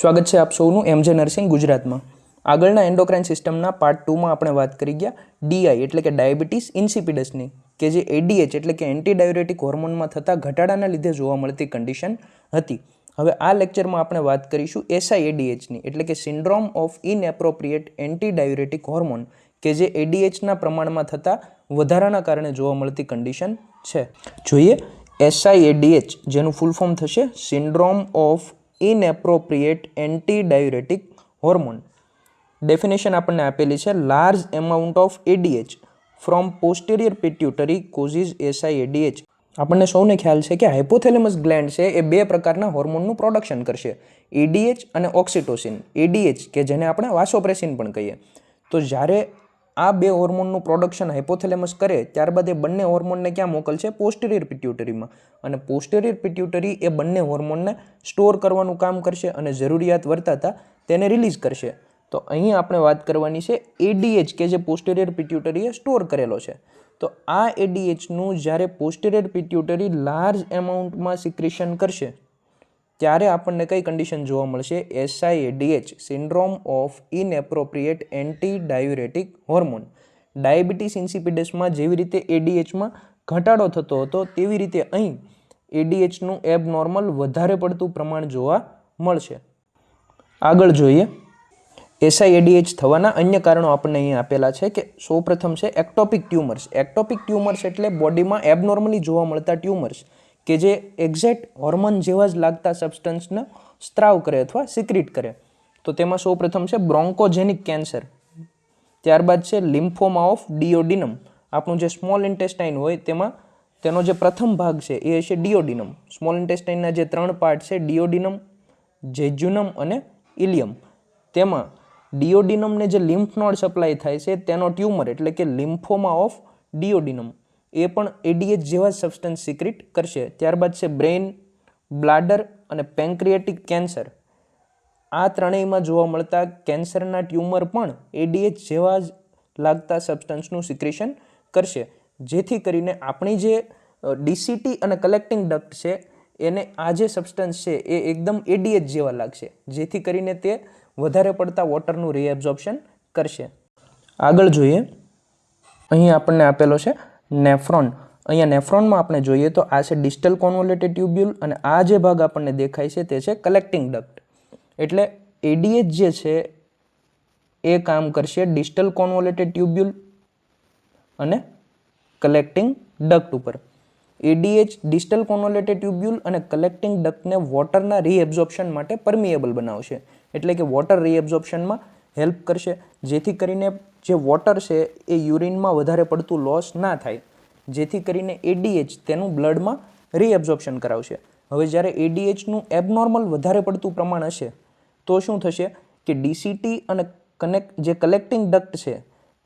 સ્વાગત છે આપ સૌનું એમજે નર્સિંગ ગુજરાતમાં. આગળના એન્ડોક્રાઇન સિસ્ટમના પાર્ટ ટુમાં આપણે વાત કરી ગયા ડીઆઈ એટલે કે ડાયાબિટીસ ઇન્સિપિડસની, કે જે એડીએચ એટલે કે એન્ટી ડાયુરેટિક હોર્મોનમાં થતા ઘટાડાના લીધે જોવા મળતી કન્ડિશન હતી. હવે આ લેક્ચરમાં આપણે વાત કરીશું એસઆઈએડીએચની એટલે કે syndrome of inappropriate anti diuretic hormone કે જે એડીએચના પ્રમાણમાં થતા વધારાના કારણે જોવા મળતી કન્ડિશન છે. જોઈએ એસઆઈએડીએચ જેનું ફૂલ ફોર્મ થશે syndrome of inappropriate anti diuretic hormone definition આપણને આપેલી છે large amount of ADH from posterior pituitary causes SIADH આપણને સૌને ખ્યાલ છે કે હાઇપોથેલેમસ ગ્લેન્ડ છે, એ બે પ્રકારના હોર્મોનનું પ્રોડક્શન કરશે. એડીએચ અને ઓક્સિટોસિન એડીએચ કે જેને આપણે વાસોપ્રેસિન પણ કહીએ. તો જ્યારે આ બે હોર્મોનનું પ્રોડક્શન હાઇપોથેલેમસ કરે, ત્યારબાદ એ બંને હોર્મોનને ક્યાં મોકલશે? પોસ્ટેરિયર પિટ્યુટરીમાં અને પોસ્ટેરિયર પિટ્યુટરી એ બંને હોર્મોનને સ્ટોર કરવાનું કામ કરશે અને જરૂરિયાત વર્તાતા તેને રિલીઝ કરશે. તો અહીં આપણે વાત કરવાની છે એડીએચ કે જે પોસ્ટેરિયર પિટ્યુટરીએ સ્ટોર કરેલો છે. તો આ એડીએચનું જ્યારે પોસ્ટેરિયર પિટ્યુટરી લાર્જ એમાઉન્ટમાં સિક્રેશન કરશે ત્યારે આપણને કઈ કન્ડિશન જોવા મળશે? SIADH syndrome of inappropriate anti diuretic hormone diabetes ઇન્સિપિડસમાં જેવી રીતે એડીએચમાં ઘટાડો થતો હતો, તેવી રીતે અહીં એડીએચનું એબનોર્મલ વધારે પડતું પ્રમાણ જોવા મળશે. આગળ જોઈએ. એસઆઈએડીએચ થવાના અન્ય કારણો આપણને અહીં આપેલા છે કે સૌપ્રથમ છે એક્ટોપિક ટ્યુમર્સ. એક્ટોપિક ટ્યુમર્સ એટલે બોડીમાં એબનોર્મલી જોવા મળતા ટ્યુમર્સ. કે જે એક્ઝેક્ટ હોર્મોન જેવા જ લાગતા સબસ્ટન્સને સ્ત્રાવ કરે અથવા સિક્રિટ કરે. તો તેમાં સૌપ્રથમ છે બ્રોન્કોજેનિક કેન્સર ત્યારબાદ છે લિમ્ફોમા ઓફ ડિયોડિનમ આપણું જે સ્મોલ ઇન્ટેસ્ટાઇન હોય તેમાં તેનો જે પ્રથમ ભાગ છે એ છે ડિયોડિનમ સ્મોલ ઇન્ટેસ્ટાઇનના જે ત્રણ પાર્ટ છે ડિયોડિનમ જેજ્યુનમ અને ઇલિયમ તેમાં ડિયોડિનમને જે લિમ્ફ નોડ સપ્લાય થાય છે તેનો ટ્યુમર એટલે કે લિમ્ફોમા ઓફ ડિયોડિનમ એ પણ એડીએચ જેવા સબસ્ટન્સ સિક્રિટ કરશે. ત્યારબાદ છે બ્રેઇન બ્લાડર અને પેન્ક્રિએટિક કેન્સર આ ત્રણેયમાં જોવા મળતા કેન્સરના ટ્યુમર પણ એડીએચ જેવા જ લાગતા સબસ્ટન્સનું સિક્રેશન કરશે. જેથી કરીને આપણી જે ડીસીટી અને કલેક્ટિંગ ડક્ટ છે, એને આ જે સબસ્ટન્સ છે એ એકદમ એડીએચ જેવા લાગશે. જેથી કરીને તે વધારે પડતા વોટરનું રીએબ્ઝોર્પ્શન કરશે. આગળ જોઈએ. અહીં આપણને આપેલો છે નેફ્રોન. અહીંયા નેફ્રોનમાં આપણે જોઈએ તો આ છે ડિસ્ટલ કોન્વોલેટેડ ટ્યુબ્યુલ અને આ જે ભાગ આપણને દેખાય છે તે છે કલેક્ટિંગ ડક્ટ. એટલે એડીએચ જે છે એ કામ કરશે ડિસ્ટલ કોન્વોલેટેડ ટ્યુબ્યુલ અને કલેક્ટિંગ ડક્ટ ઉપર. એડીએચ ડિસ્ટલ કોન્વોલેટેડ ટ્યુબ્યુલ અને કલેક્ટિંગ ડક્ટને વોટરના રીએબ્ઝોર્પ્શન માટે પરમિએબલ બનાવશે. એટલે કે વોટર રીએબ્ઝોર્પ્શનમાં હેલ્પ કરશે. જેથી કરીને જે વોટર છે એ યુરિનમાં વધારે પડતું લોસ ના થાય, જેથી કરીને એડીએચ તેનું બ્લડમાં રીએબ્ઝોર્પ્શન કરાવશે. હવે જ્યારે એડીએચનું એબનોર્મલ વધારે પડતું પ્રમાણ હશે, તો શું થશે કે ડીસીટી અને કનેક્ટ જે કલેક્ટિંગ ડક્ટ છે,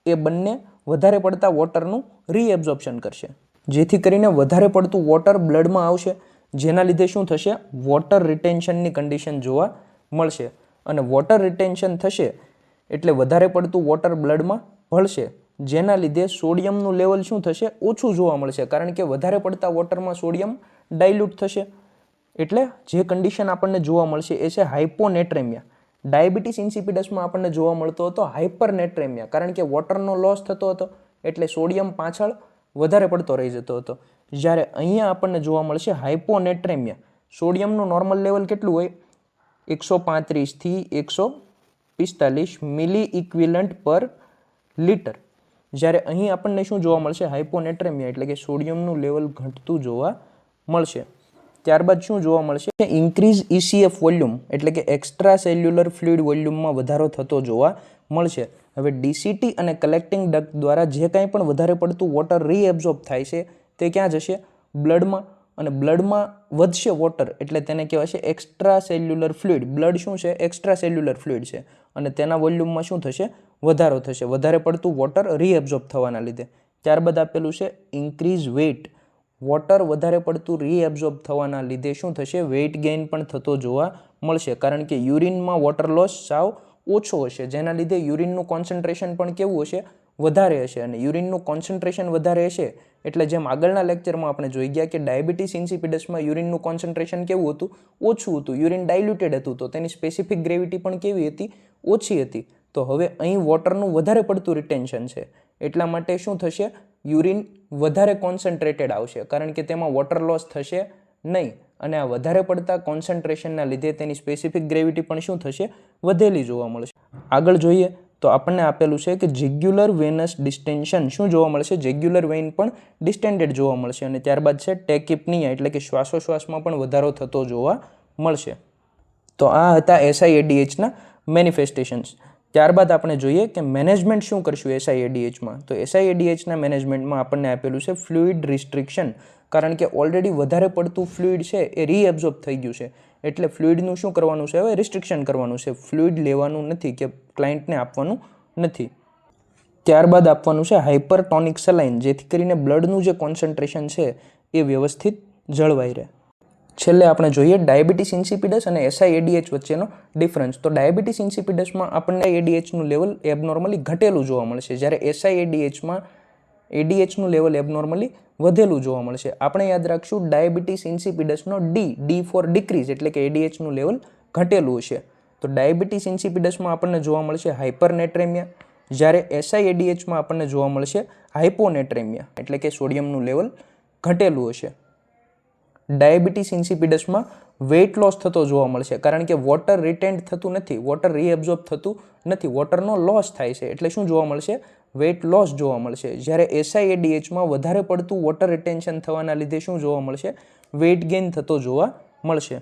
એ બંને વધારે પડતા વોટરનું રીએબ્ઝોર્પ્શન કરશે. જેથી કરીને વધારે પડતું વોટર બ્લડમાં આવશે, જેના લીધે શું થશે? વોટર રિટેન્શનની કન્ડિશન જોવા મળશે. અને વોટર રિટેન્શન થશે એટલે વધારે પડતું વોટર બ્લડમાં ભળશે. જેના લીધે સોડિયમનું લેવલ શું થશે? ઓછું જોવા મળશે. કારણ કે વધારે પડતા વોટરમાં સોડિયમ ડાયલ્યુટ થશે. એટલે જે કન્ડિશન આપણને જોવા મળશે એ છે હાઇપોનેટ્રેમિયા ડાયાબિટીસ ઇન્સિપિડસમાં આપણને જોવા મળતો હતો હાઇપરનેટ્રેમિયા કારણ કે વોટરનો લોસ થતો હતો, એટલે સોડિયમ પાછળ વધારે પડતો રહી જતો હતો. જ્યારે અહીંયા આપણને જોવા મળશે હાઇપોનેટ્રેમિયા સોડિયમનું નોર્મલ લેવલ કેટલું હોય? એકસો પાંત્રીસથી એકસો પિસ્તાલીસ મિલી ઇક્વિલન્ટ પર લીટર. જ્યારે અહીં આપણને શું જોવા મળશે? હાઇપોનેટ્રેમિયા, એટલે કે સોડિયમનું લેવલ ઘટતું જોવા મળશે. ત્યારબાદ શું જોવા મળશે? ઇન્ક્રીઝ ઇસીએફ વોલ્યુમ, એટલે કે એક્સ્ટ્રા સેલ્યુલર ફ્લુઇડ વોલ્યુમમાં વધારો થતો જોવા મળશે. હવે ડીસીટી અને કલેક્ટિંગ ડક્ટ દ્વારા જે કાંઈ પણ વધારે પડતું વોટર રીએબ્ઝોર્બ થાય છે, તે ક્યાં જશે? બ્લડમાં. અને બ્લડમાં વધશે વોટર એટલે તેને કહેવાશે એક્સ્ટ્રા સેલ્યુલર ફ્લુઇડ બ્લડ શું છે? એક્સ્ટ્રા સેલ્યુલર ફ્લુઇડ છે. અને તેના વોલ્યુમમાં શું થશે? વધારો થશે. વધારે પડતું વોટર રીએબ્ઝોર્બ થવાના લીધે. ત્યારબાદ આપેલું છે ઇન્ક્રીઝ વેઇટ વોટર વધારે પડતું રીએબ્ઝોર્બ થવાના લીધે શું થશે? વેઇટ ગેઇન પણ થતો જોવા મળશે. કારણ કે યુરિનમાં વોટર લોસ સાવ ઓછો હશે. જેના લીધે યુરિનનું કોન્સન્ટ્રેશન પણ કેવું હશે? વધારે હશે અને યુરિનનું કોન્સન્ટ્રેશન વધારે હશે, એટલે જેમ આગળના લેક્ચરમાં આપણે જોઈ ગયા કે ડાયાબિટીસ ઇન્સિપિડસમાં યુરિનનું કોન્સન્ટ્રેશન કેવું હતું? ઓછું હતું. યુરિન ડાયલ્યુટેડ હતું તો તેની સ્પેસિફિક ગ્રેવિટી પણ કેવી હતી? ઓછી હતી. તો હવે અહીં વોટરનું વધારે પડતું રિટેન્શન છે. એટલા માટે શું થશે? યુરિન વધારે કોન્સન્ટ્રેટેડ આવશે, કારણ કે તેમાં વોટર લોસ થશે નહીં. અને આ વધારે પડતા કોન્સન્ટ્રેશનના લીધે તેની સ્પેસિફિક ગ્રેવિટી પણ શું થશે? વધેલી જોવા મળશે. આગળ જોઈએ તો આપણને આપેલું છે કે જેગ્યુલર વેનસ ડિસ્ટેન્શન શું જોવા મળશે? જેગ્યુલર વેઇન પણ ડિસ્ટેન્ડેડ જોવા મળશે અને ત્યારબાદ છે ટેકિપનિયા, એટલે કે શ્વાસોશ્વાસમાં પણ વધારો થતો જોવા મળશે. તો આ હતા એસઆઈએડીએચના મેનિફેસ્ટેશન્સ ત્યારબાદ આપણે જોઈએ કે મેનેજમેન્ટ શું કરશું એસઆઈએડીએચમાં તો એસઆઈએડીએચના મેનેજમેન્ટમાં આપણને આપેલું છે ફ્લુઇડ રિસ્ટ્રિક્શન. કારણ કે ઓલરેડી વધારે પડતું ફ્લુઇડ છે એ રીએબ્ઝોર્બ થઈ ગયું છે. એટલે ફ્લુઇડનું શું કરવાનું છે? હવે રિસ્ટ્રિક્શન કરવાનું છે. ફ્લુઇડ લેવાનું નથી કે ક્લાયન્ટને આપવાનું નથી. ત્યારબાદ આપવાનું છે હાઇપરટોનિક સલાઇન. જેથી કરીને બ્લડનું જે કોન્સન્ટ્રેશન છે એ વ્યવસ્થિત જળવાઈ રહે. છેલ્લે આપણે જોઈએ ડાયાબિટીસ ઇન્સિપિડસ અને એસઆઈએડીએચ વચ્ચેનો ડિફરન્સ. તો ડાયાબિટીસ ઇન્સિપિડસમાં આપણને એડીએચનું લેવલ એબનોર્મલી ઘટેલું જોવા મળશે. જ્યારે એસઆઈએડીએચમાં એડીએચનું લેવલ એબનોર્મલી વધેલું જોવા મળશે. આપણે યાદ રાખશું ડાયાબિટીસ ઇન્સિપિડસનો ડી ડી ફોર ડિક્રીઝ એટલે કે એડીએચનું લેવલ ઘટેલું હશે. તો ડાયાબિટીસ ઇન્સિપિડસમાં આપણને જોવા મળશે હાઇપરનેટ્રેમિયા જ્યારે એસઆઈએડીએચમાં આપણને જોવા મળશે હાઇપોનેટ્રેમિયા એટલે કે સોડિયમનું લેવલ ઘટેલું હશે. ડાયાબિટીસ ઇન્સિપિડસમાં વેઇટ લોસ થતો જોવા મળશે. કારણ કે વોટર રિટેન્ડ થતું નથી વોટર રીએબ્ઝોર્બ થતું નથી વોટરનો લોસ થાય છે. એટલે શું જોવા મળશે? વેઇટ લોસ જોવા મળશે. જ્યારે એસઆઈએડીએચમાં વધારે પડતું વોટર રિટેન્શન થવાના લીધે શું જોવા મળશે? વેઇટ ગેઇન થતો જોવા મળશે.